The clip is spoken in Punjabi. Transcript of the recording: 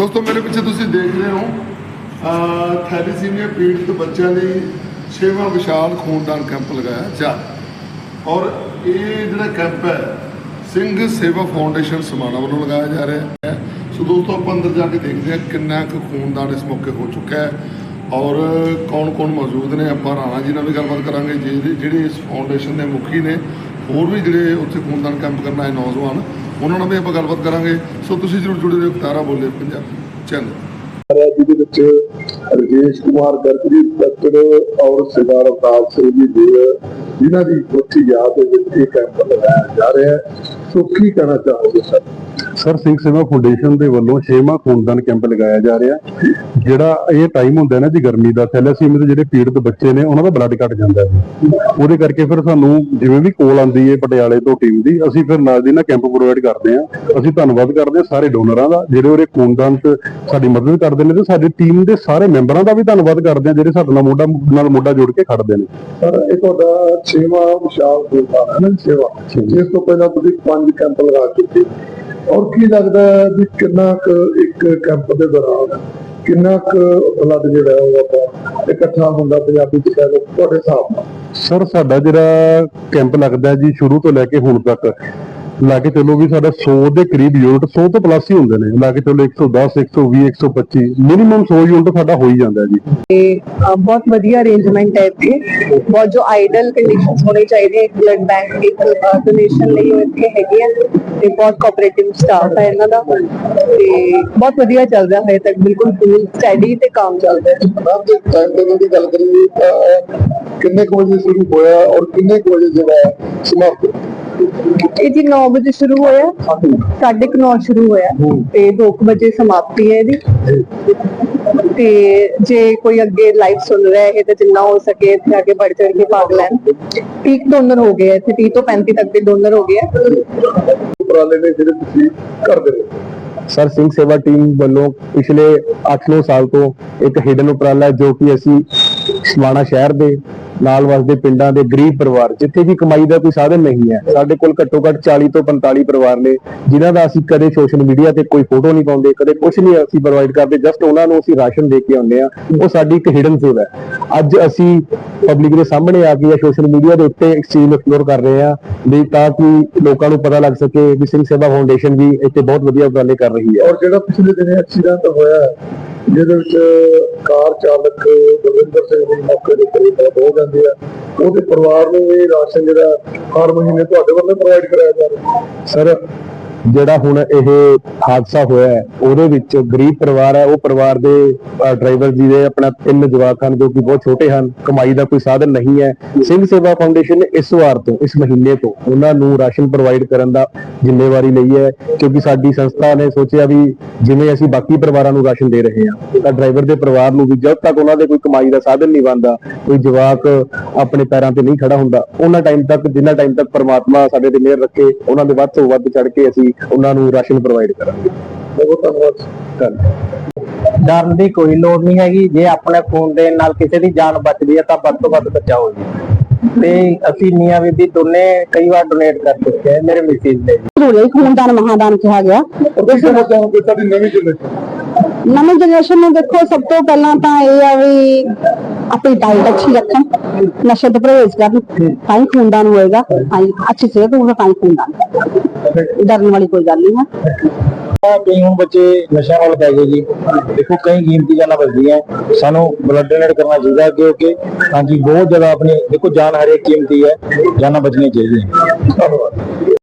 ਦੋਸਤੋ, ਮੇਰੇ ਪਿੱਛੇ ਤੁਸੀਂ ਦੇਖ ਰਹੇ ਹੋ, ਅਹ ਥੈਲੀਸੀਮੀਆ ਪੀੜਤ ਬੱਚਿਆਂ ਲਈ ਛੇਵਾਂ ਵਿਸ਼ਾਲ ਖੂਨਦਾਨ ਕੈਂਪ ਲਗਾਇਆ ਜਾ ਔਰ ਇਹ ਜਿਹੜਾ ਕੈਂਪ ਹੈ, ਸਿੰਘ ਸੇਵਾ ਫਾਊਂਡੇਸ਼ਨ ਸਮਾਣਾ ਵੱਲੋਂ ਲਗਾਇਆ ਜਾ ਰਿਹਾ ਹੈ। ਸੋ ਦੋਸਤੋ, ਆਪਾਂ ਅੰਦਰ ਜਾ ਕੇ ਦੇਖਦੇ ਹਾਂ ਕਿੰਨਾ ਕੁ ਖੂਨਦਾਨ ਇਸ ਮੌਕੇ ਹੋ ਚੁੱਕਾ ਹੈ। ਔਰ ਕੌਣ-ਕੌਣ ਮੌਜੂਦ ਨੇ, ਆਪਾਂ ਰਾਣਾ ਜੀ ਨਾਲ ਵੀ ਗੱਲਬਾਤ ਕਰਾਂਗੇ ਜਿਹੜੇ ਜਿਹੜੇ ਇਸ ਫਾਊਂਡੇਸ਼ਨ ਦੇ ਮੁਖੀ ਨੇ, ਹੋਰ ਵੀ ਜਿਹੜੇ ਉੱਥੇ ਖੂਨਦਾਨ ਕੈਂਪ ਕਰਨਾ ਆਏ ਨੌਜਵਾਨ ਉਹਨਾਂ ਨਾਲ ਵੀ ਆਪਾਂ ਗੱਲਬਾਤ ਕਰਾਂਗੇ। ਸੋ ਤੁਸੀਂ ਜਰੂਰ ਜੁੜੇ ਰਹੋ, ਤਾਰਾ ਬੋਲੇ ਪੰਜਾਬ। ਚੈਨਲ ਜਿਹਦੇ ਵਿੱਚ ਰਜੇਸ਼ ਕੁਮਾਰ ਗਰਗਰੀ ਡਾਕਟਰ ਔਰ ਸਰਦਾਰ ਅਵਤਾਰ ਸਿੰਘ ਜੀ ਦੀ, ਜਿਨ੍ਹਾਂ ਦੀ ਕੋਠੀ ਯਾਦ ਦੇ ਵਿੱਚ ਇਹ ਕੈਂਪ ਲਗਾਇਆ ਜਾ ਰਿਹਾ ਹੈ। ਸੋ ਕੀ ਕਹਿਣਾ ਚਾਹੋਗੇ ਸਰ? ਸਰ ਸਿੰਘ ਸੇਵਾ ਫਾਊਂਡੇਸ਼ਨ ਦੇ ਵੱਲੋਂ 6ਵਾਂ ਖੂਨਦਾਨ ਕੈਂਪ ਲਗਾਇਆ ਜਾ ਰਿਹਾ। ਜਿਹੜਾ ਇਹ ਟਾਈਮ ਹੁੰਦਾ ਨਾ ਜੀ ਗਰਮੀ ਦਾ ਥੈਲੇਸੀਮੀਆ ਦੇ ਜਿਹੜੇ ਪੀੜਤ ਬੱਚੇ ਨੇ ਉਹਨਾਂ ਦਾ ਬਲੱਡ ਘਟ ਜਾਂਦਾ ਹੈ ਉਹਦੇ ਕਰਕੇ ਫਿਰ ਸਾਨੂੰ ਜਿਵੇਂ ਵੀ ਕੋਲ ਆਂਦੀ ਹੈ ਪਟਿਆਲੇ ਤੋਂ ਟੀਮ ਦੀ ਅਸੀਂ ਫਿਰ ਨਾਲ ਦੀ ਨਾ ਕੈਂਪ ਪ੍ਰੋਵਾਈਡ ਕਰਦੇ ਹਾਂ। ਅਸੀਂ ਧੰਨਵਾਦ ਕਰਦੇ ਹਾਂ ਸਾਰੇ ਡੋਨਰਾਂ ਦਾ ਜਿਹੜੇ ਉਹਦੇ ਖੂਨਦਾਨ 'ਚ ਸਾਡੀ ਮਦਦ ਕਰਦੇ ਨੇ ਤੇ ਸਾਡੀ ਟੀਮ ਦੇ ਸਾਰੇ ਮੈਂਬਰਾਂ ਦਾ ਵੀ ਧੰਨਵਾਦ ਕਰਦੇ ਹਾਂ ਜਿਹੜੇ ਸਾਡੇ ਨਾਲ ਮੋਢਾ ਨਾਲ ਮੋਢਾ ਜੋੜ ਕੇ ਖੜਦੇ ਨੇ। ਸਰ ਇਹ ਤੁਹਾਡਾ 6ਵਾਂ ਵਿਸ਼ਾਲ ਗੁਰਦਾਨ ਸੇਵਾ ਇਸ ਤੋਂ ਪਹਿਲਾਂ ਤੁਸੀਂ ਪੰਜ ਕੈਂਪ ਲਗਾ ਚੁੱਕੇ। ਔਰ ਕੀ ਲੱਗਦਾ ਹੈ ਵੀ ਕਿੰਨਾ ਕੁ ਇੱਕ ਕੈਂਪ ਦੇ ਦੌਰਾਨ ਕਿੰਨਾ ਕੁ ਬਲੱਡ ਜਿਹੜਾ ਉਹ ਆਪਾਂ ਇਕੱਠਾ ਹੁੰਦਾ ਪੰਜਾਬੀ ਚ ਕਹਿ ਤੁਹਾਡੇ ਹਿਸਾਬ ਨਾਲ? ਸਰ ਸਾਡਾ ਜਿਹੜਾ ਕੈਂਪ ਲੱਗਦਾ ਜੀ, ਸ਼ੁਰੂ ਤੋਂ ਲੈ ਕੇ ਹੁਣ ਤੱਕ ਲਾ ਕੇ ਚੱਲੋ ਵੀ ਸਾਡਾ 100 ਦੇ ਕਰੀਬ ਯੂਨਿਟ 100 ਤੋਂ ਪਲੱਸ ਹੀ ਹੁੰਦੇ ਨੇ। ਲਾ ਕੇ ਚੱਲੋ 110 120 125 ਮਿਨੀਮਮ 100 ਯੂਨਿਟ ਸਾਡਾ ਹੋ ਹੀ ਜਾਂਦਾ ਜੀ। ਅਹ ਬਹੁਤ ਵਧੀਆ ਅਰੇਂਜਮੈਂਟ ਹੈ ਇੱਥੇ। ਬਹੁਤ ਜੋ ਆਈਡਲ ਕੰਡੀਸ਼ਨਸ ਹੋਣੇ ਚਾਹੀਦੇ ਬਲੱਡ ਬੈਂਕ ਇੱਕ ਡੋਨੇਸ਼ਨ ਲਈ ਇੱਥੇ ਹੈਗੇ ਆ। ਤੇ ਬਹੁਤ ਕੋਆਪਰੇਟਿਵ ਸਟਾਫ ਹੈ ਇਹਨਾਂ ਦਾ। ਤੇ ਬਹੁਤ ਵਧੀਆ ਚੱਲ ਰਿਹਾ ਹੈ ਤੱਕ ਬਿਲਕੁਲ ਫੁੱਲ ਸਟੱਡੀ ਤੇ ਕੰਮ ਚੱਲ ਰਿਹਾ। ਹੈ ਟਾਈਮ ਟੇਬਲ ਦੀ ਗੱਲ ਕਰੀਏ ਤਾਂ ਕਿੰਨੇ ਕੁ ਵਜੇ ਸ਼ੁਰੂ ਹੋਇਆ ਔਰ ਕਿੰਨੇ ਕੁ ਵਜੇ ਜਿਹੜਾ ਸਮਾਪਤ? ਇਹ ਜੀ 9 ਵਜੇ ਸ਼ੁਰੂ ਹੋਇਆ। ਸਾਢੇ ਕੁ 9 ਸ਼ੁਰੂ ਹੋਇਆ। ਤੇ 2 ਵਜੇ ਸਮਾਪਤੀ ਹੈ ਇਹਦੀ। ਤੇ ਜੇ ਕੋਈ ਅੱਗੇ ਲਾਈਵ ਸੁਣ ਰਿਹਾ ਹੈ ਤੇ ਜਿੰਨਾ ਹੋ ਸਕੇ ਇੱਥੇ ਆ ਕੇ बढ़ ਚੜ ਕੇ ਭਾਗ ਲੈਣ। 30 ਡੋਨਰ ਹੋ ਗਏ ਇੱਥੇ 30 ਤੋਂ 35 ਤੱਕ ਦੇ ਡੋਨਰ ਹੋ ਗਏ ਆ। ਉਪਰਾਲੇ ਨੇ ਜਿਹੜੇ ਤੁਸੀਂ ਕਰਦੇ ਹੋ। ਸਰ ਸਿੰਘ ਸੇਵਾ ਟੀਮ ਵੱਲੋਂ ਪਿਛਲੇ 8-9 ਸਾਲ ਤੋਂ ਇੱਕ ਹਿਡਨ ਉਪਰਾਲਾ ਜੋ ਕਿ ਅਸੀਂ ਸਮਾਣਾ ਸ਼ਹਿਰ ਦੇ ਨਾਲ ਵਸਦੇ ਪਿੰਡਾਂ ਦੇ ਗਰੀਬ ਪਰਿਵਾਰ ਜਿੱਥੇ ਵੀ ਕਮਾਈ ਦਾ ਕੋਈ ਸਾਧਨ ਨਹੀਂ ਹੈ ਸਾਡੇ ਕੋਲ ਘੱਟੋ ਘੱਟ 40 ਤੋਂ 45 ਪਰਿਵਾਰ ਨੇ ਜਿਨ੍ਹਾਂ ਦਾ ਅਸੀਂ ਕਦੇ ਸੋਸ਼ਲ ਮੀਡੀਆ ਤੇ ਕੋਈ ਫੋਟੋ ਨਹੀਂ ਪਾਉਂਦੇ ਕਦੇ ਕੁਝ ਨਹੀਂ ਅਸੀਂ ਪ੍ਰੋਵਾਈਡ ਕਰਦੇ ਜਸਟ ਉਹਨਾਂ ਨੂੰ ਅਸੀਂ ਰਾਸ਼ਨ ਦੇ ਕੇ ਆਉਂਦੇ ਆ ਉਹ ਸਾਡੀ ਇੱਕ ਹਿਡਨ ਸੇਵਾ ਹੈ। ਅੱਜ ਅਸੀਂ ਪਬਲਿਕ ਦੇ ਸਾਹਮਣੇ ਆ ਕੇ ਸੋਸ਼ਲ ਮੀਡੀਆ ਦੇ ਉੱਤੇ ਇੱਕ ਚੀਜ਼ ਐਕਸਪਲੋਰ ਕਰ ਰਹੇ ਆ ਵੀ ਤਾਂ ਕਿ ਲੋਕਾਂ ਨੂੰ ਪਤਾ ਲੱਗ ਸਕੇ ਵੀ ਸਿੰਘ ਸੇਵਾ ਫਾਊਂਡੇਸ਼ਨ ਵੀ ਇੱਥੇ ਬਹੁਤ ਵਧੀਆ ਉਪਰਾਲੇ ਕਰ ਰਹੀ ਹੈ। ਔਰ ਜਿਹੜਾ ਪਿਛਲੇ ਦਿਨੇ ਐਕਸੀਡੈਂਟ ਹੋਇਆ ਹੈ, ਜਿਹਦੇ ਵਿੱਚ ਕਾਰ ਚਾਲਕ ਬਲਵਿੰਦਰ ਸਿੰਘ ਦੀ ਮੌਕੇ ਦੇ ਉੱਤੇ ਮੌਤ ਹੋ ਜਾਂਦੀ ਹੈ। ਉਹਦੇ ਪਰਿਵਾਰ ਨੂੰ ਇਹ ਰਾਸ਼ਨ ਜਿਹੜਾ ਹਰ ਮਹੀਨੇ ਤੁਹਾਡੇ ਵੱਲੋਂ ਪ੍ਰੋਵਾਈਡ ਕਰਾਇਆ ਜਾ ਰਿਹਾ। ਸਰ ਜਿਹੜਾ ਹੁਣ ਇਹ ਹਾਦਸਾ ਹੋਇਆ ਹੈ, ਉਹਦੇ ਵਿੱਚ ਗਰੀਬ ਪਰਿਵਾਰ ਹੈ, ਉਹ ਪਰਿਵਾਰ ਦੇ ਡਰਾਈਵਰ ਜੀ ਦੇ ਆਪਣਾ ਤਿੰਨ ਜਵਾਕ ਹਨ ਜੋ ਕਿ ਬਹੁਤ ਛੋਟੇ ਹਨ, ਕਮਾਈ ਦਾ ਕੋਈ ਸਾਧਨ ਨਹੀਂ ਹੈ। ਸਿੰਘ ਸੇਵਾ ਫਾਊਂਡੇਸ਼ਨ ਨੇ ਇਸ ਵਾਰ ਤੋਂ, ਇਸ ਮਹੀਨੇ ਤੋਂ ਉਹਨਾਂ ਨੂੰ ਰਾਸ਼ਨ ਪ੍ਰੋਵਾਈਡ ਕਰਨ ਦਾ ਜ਼ਿੰਮੇਵਾਰੀ ਲਈ ਹੈ, ਕਿਉਂਕਿ ਸਾਡੀ ਸੰਸਥਾ ਨੇ ਸੋਚਿਆ ਵੀ ਜਿਵੇਂ ਅਸੀਂ ਬਾਕੀ ਪਰਿਵਾਰਾਂ ਨੂੰ ਰਾਸ਼ਨ ਦੇ ਰਹੇ ਹਾਂ, ਤਾਂ ਡਰਾਈਵਰ ਦੇ ਪਰਿਵਾਰ ਨੂੰ ਵੀ ਜਦ ਤੱਕ ਉਹਨਾਂ ਦੇ ਕੋਈ ਕਮਾਈ ਦਾ ਸਾਧਨ ਨਹੀਂ ਬਣਦਾ, ਕੋਈ ਜਵਾਕ ਆਪਣੇ ਪੈਰਾਂ ਤੇ ਨਹੀਂ ਖੜਾ ਹੁੰਦਾ, ਉਹਨਾਂ ਟਾਈਮ ਤੱਕ, ਜਿੰਨਾ ਟਾਈਮ ਤੱਕ ਪਰਮਾਤਮਾ ਸਾਡੇ ਤੇ ਮਿਹਰ ਰੱਖੇ, ਉਹਨਾਂ ਦੇ ਵੱਧ ਤੋਂ ਵੱਧ ਚੜ ਕੇ ਅਸੀਂ ਉਹਨਾਂ ਨੂੰ ਰਾਸ਼ਨ ਪ੍ਰੋਵਾਈਡ ਕਰਾਂਗੇ। ਬਹੁਤ ਧੰਨਵਾਦ। ਧੰਨਵਾਦ ਡਰਨ ਦੀ ਕੋਈ ਲੋੜ ਨਹੀਂ ਹੈਗੀ। ਜੇ ਆਪਣੇ ਖੂਨ ਦੇ ਨਾਲ ਕਿਸੇ ਦੀ ਜਾਨ ਬਚਦੀ ਹੈ ਤਾਂ ਵੱਧ ਤੋਂ ਵੱਧ ਬਚਾਓ ਜੀ। ਤੇ ਅਸੀਂ ਮੀਆਂ ਬੀਬੀ ਦੋਨੇ ਕਈ ਵਾਰ ਡੋਨੇਟ ਕਰ ਚੁੱਕੇ ਹਾਂ ਮੇਰੇ ਮਿਸਿਸ ਨੇ ਜੀ। ਖੂਨਦਾਨ ਮਹਾਦਾਨ ਕਿਹਾ ਗਿਆ। ਕੀ ਕਹਿਣਾ ਚਾਹੋਗੇ ਸਾਡੀ ਨਵੀਂ ਜਨਰੇਸ਼ਨ ਨਵੀਂ ਜਨਰੇਸ਼ਨ ਨੂੰ ਦੇਖੋ ਸਭ ਤੋਂ ਪਹਿਲਾਂ ਤਾਂ ਇਹ ਆ ਵੀ ਆਪਣੀ ਡਾਈਟ ਅੱਛੀ ਰੱਖਣ ਨਸ਼ੇ ਤੋਂ ਪਰਹੇਜ਼ ਕਰਨ। ਤਾਂ ਹੀ ਖੂਨਦਾਨ ਹੋਏਗਾ। ਤਾਂ ਅੱਛੀ ਸਿਹਤ ਹੋਊਗਾ ਤਾਂ ਹੀ ਖੂਨਦਾਨ। ਡਰਨ ਵਾਲੀ ਕੋਈ ਗੱਲ ਨਹੀਂ ਹੈ। ਕਈ ਹੁਣ ਬੱਚੇ ਨਸ਼ਿਆਂ ਵੱਲ ਪੈ ਗਏ ਜੀ। ਦੇਖੋ, ਕਈ ਕੀਮਤੀ ਜਾਨਾਂ ਬਚਦੀਆਂ ਸਾਨੂੰ ਬਲੱਡ ਡੋਨੇਟ ਕਰਨਾ ਚਾਹੀਦਾ ਕਿਉਂਕਿ ਹਾਂਜੀ ਬਹੁਤ ਜ਼ਿਆਦਾ ਆਪਣੀ ਦੇਖੋ, ਜਾਨ ਹਰੇਕ ਕੀਮਤੀ ਹੈ। ਜਾਨਾਂ ਬਚਣੀਆਂ ਚਾਹੀਦੀਆਂ। ਧੰਨਵਾਦ